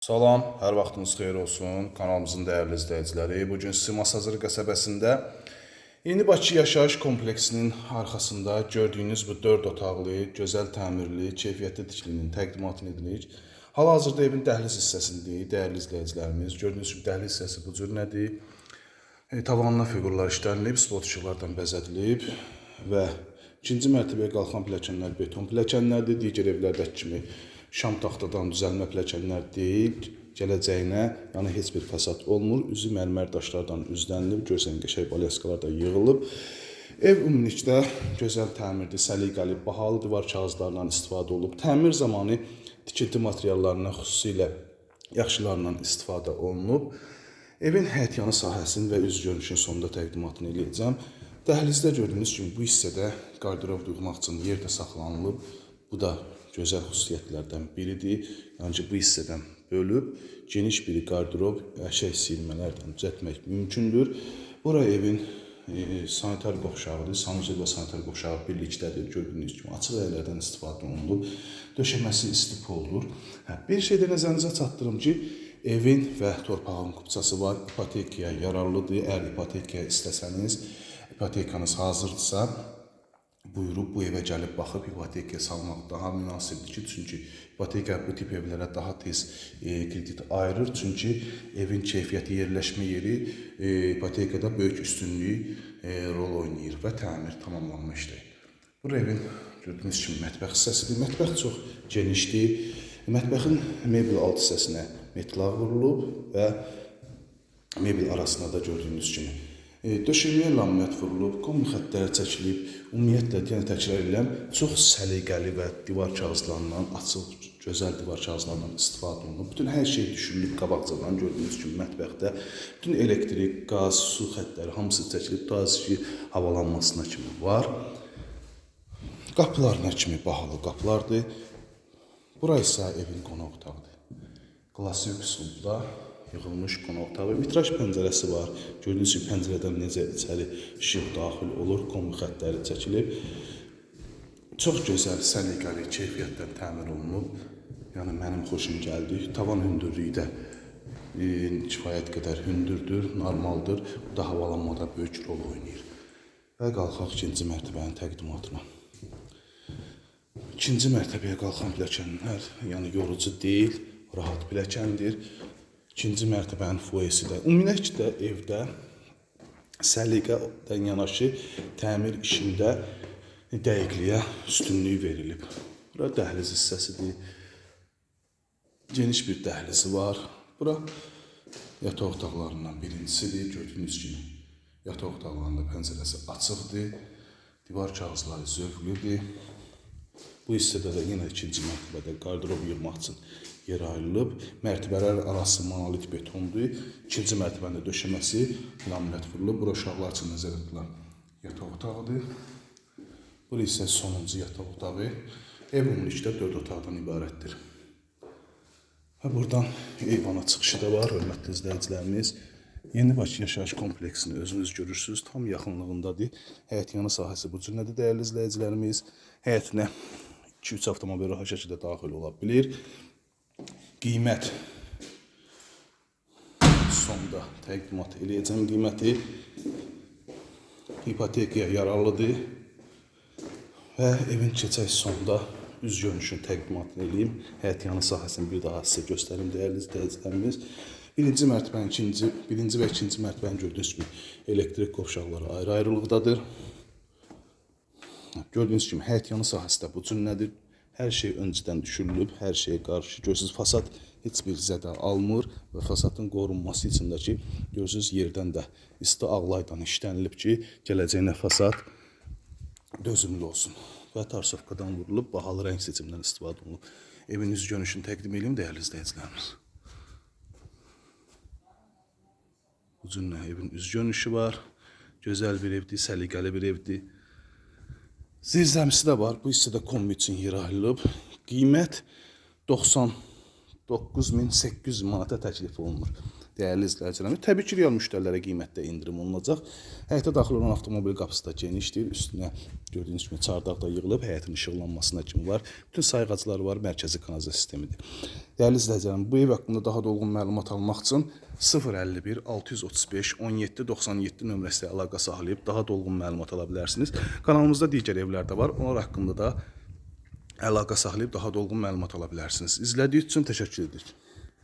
Salam, hər vaxtınız xeyir olsun. Kanalımızın dəyərli izləyiciləri. Bu gün sizi Masazır qəsəbəsində Yeni Bakı yaşayış kompleksinin arxasında gördüyünüz bu 4 otaqlı, gözəl təmirli, keyfiyyətli tikilinin təqdimatını edirik. Hal-hazırda evin dəhliz hissəsindəyik, dəyərli izləyicilərimiz. Gördüyünüz kimi dəhliz hissəsi bu cür nədir? E, tavanına fiqurlar işlənilib, spot işıqlardan bəzədilib və ikinci mərtəbəyə qalxan pilləkənlər beton pilləkənlərdir. Digər evlərdəki kimi şam taxtadan düzəlmə pilləkənlər deyil. Gələcəyinə, yəni heç bir fəsad olmur. Üzü mərmər daşlardan üzlənilib, gözəl qəşəng balyaskalar da yığılıb. Ev ümumilikdə gözəl təmirli, səliqəli, bahalı divar kağızlarından istifadə olunub. Təmir zamanı tikinti materiallarından xüsusilə yaxşılarından istifadə olunub. Evin həyətyanı sahəsinin və üz görünüşün sonunda təqdimatını eləyəcəm. Dəhlizdə gördüyünüz kimi bu hissədə qardırob yığmaq üçün yer də saxlanılıb. Bu da gözəl xüsusiyyətlərdən biridir. Yəni ki, bu hissədən bölüb geniş bir qardırob əşək silmələrdən düzəltmək mümkündür. Bura evin e, sanitar qovşağıdır. Sanuzel və sanitar qovşağı birlikdədir. Gördüyünüz kimi açıq əylərdən istifadə olunub. Döşəməsi isti poldur. Hə, bir şey də nəzərinizə çatdırım ki, evin və torpağın kupçası var. İpotekaya yararlıdır. Əgər ipotekaya istəsəniz, ipotekanız hazırdırsa, buyurub bu evə gəlib baxıb ipotekaya salmaq daha münasibdir ki, çünki ipoteka bu tip evlərə daha tez e, kredit ayırır. Çünki evin keyfiyyəti, yerləşmə yeri e, ipotekada böyük üstünlük e, rol oynayır və təmir tamamlanma işləyir. Bu evin gördüyünüz kimi mətbəx hissəsidir. Mətbəx çox genişdir. Mətbəxin mebel alt hissəsinə metlaq vurulub və mebel arasında da gördüyünüz kimi döşəməyə laminat vurulub, kombi xəttləri çəkilib. Ümumiyyətlə yenə təkrar edirəm, çox səliqəli və divar kağızlarından, açıq, gözəl divar kağızlarından istifadə olunub. Bütün hər şey düşünülüb qabaqcadan gördüyünüz kimi mətbəxdə. Bütün elektrik, qaz, su xəttləri hamısı çəkilib, taze havalanmasına kimi var. Qapılar nə kimi bahalı qapılardır. Bura isə evin qonaq otağıdır. Klassik üsulda yığılmış qonaq otağı, vitraj pəncərəsi var. Gördüyünüz kimi pəncərədən necə içəri işıq daxil olur, kombi xəttləri çəkilib. Çox gözəl, səliqəli, keyfiyyətdən təmir olunub. Yəni mənim xoşum gəldi. Tavan hündürlüyü də e, kifayət qədər hündürdür, normaldır. Bu da havalanmada böyük rol oynayır. Və qalxaq ikinci mərtəbənin təqdimatına. İkinci mərtəbəyə qalxan pilləkənlər, yəni yorucu deyil, rahat pilləkəndir. İkinci mərtəbənin fuesi də. Ümumiyyətlə evdə səliqədən yanaşı təmir işində dəqiqliyə üstünlük verilib. Bura dəhliz hissəsidir. Geniş bir dəhlizi var. Bura yataq otaqlarından birincisidir. Gördüyünüz kimi yataq otaqlarında pəncərəsi açıqdır. Divar kağızları zövqlüdür. Bu hissədə də yenə ikinci mərtəbədə qardırob yığmaq üçün yer ayrılıb. Mərtəbələr arası monolit betondur. İkinci mərtəbənin döşəməsi laminat vurulub. Bura uşaqlar üçün nəzərdə tutulan yataq otağıdır. Bura isə sonuncu yataq otağı. Ev ümumilikdə 4 otaqdan ibarətdir. Və buradan eyvana çıxışı da var, hörmətli izləyicilərimiz. Yeni Bakı yaşayış kompleksini özünüz görürsüz, tam yaxınlığındadır. Həyətyanı sahəsi bu cür nədir dəyərli izləyicilərimiz? Həyətinə 2-3 avtomobil rahat şəkildə daxil ola bilir. Qiymət sonda təqdimat eləyəcəm qiyməti. İpotekaya yararlıdır və evin keçək sonda üz görünüşünü təqdimatını eləyim. Həyətyanı sahəsini bir daha sizə göstərim dəyərli izləyicilərimiz. Birinci mərtəbənin ikinci, birinci və ikinci mərtəbənin gördüyünüz kimi elektrik qovşaqları ayrı-ayrılıqdadır. Gördüyünüz kimi həyətyanı sahəsi də bu cür nədir? Hər şey öncədən düşürülüb, hər şey qarşı. Görürsüz fasad heç bir zədə almır və fasadın qorunması üçün də ki, görürsüz yerdən də isti ağlaydan işlənilib ki, gələcəyinə fasad dözümlü olsun. Və tarsovkadan vurulub, bahalı rəng seçimindən istifadə olunub. Evin üz görünüşünü təqdim edeyim dəyərli izləyicilərimiz. Bu cür evin üz görünüşü var. Gözəl bir evdir, səliqəli bir evdir. Zirzəmisi də var. Bu hissədə kombi üçün yer ayrılıb. Qiymət 99800 manata təklif olunur. Dəyərli izləyicilərimiz, təbii ki, real müştərilərə qiymətdə endirim olunacaq. Həyətə daxil olan avtomobil qapısı da genişdir. Üstünə gördüyünüz kimi çardaq da yığılıb, həyətin işıqlanmasına kimi var. Bütün sayğaclar var, mərkəzi kanalizasiya sistemidir. Dəyərli izləyicilərim, bu ev haqqında daha dolğun məlumat almaq üçün 051 635 17 97 nömrəsi ilə əlaqə saxlayıb daha dolğun məlumat ala bilərsiniz. Kanalımızda digər evlər də var. Onlar haqqında da əlaqə saxlayıb daha dolğun məlumat ala bilərsiniz. İzlədiyiniz üçün təşəkkür edirik.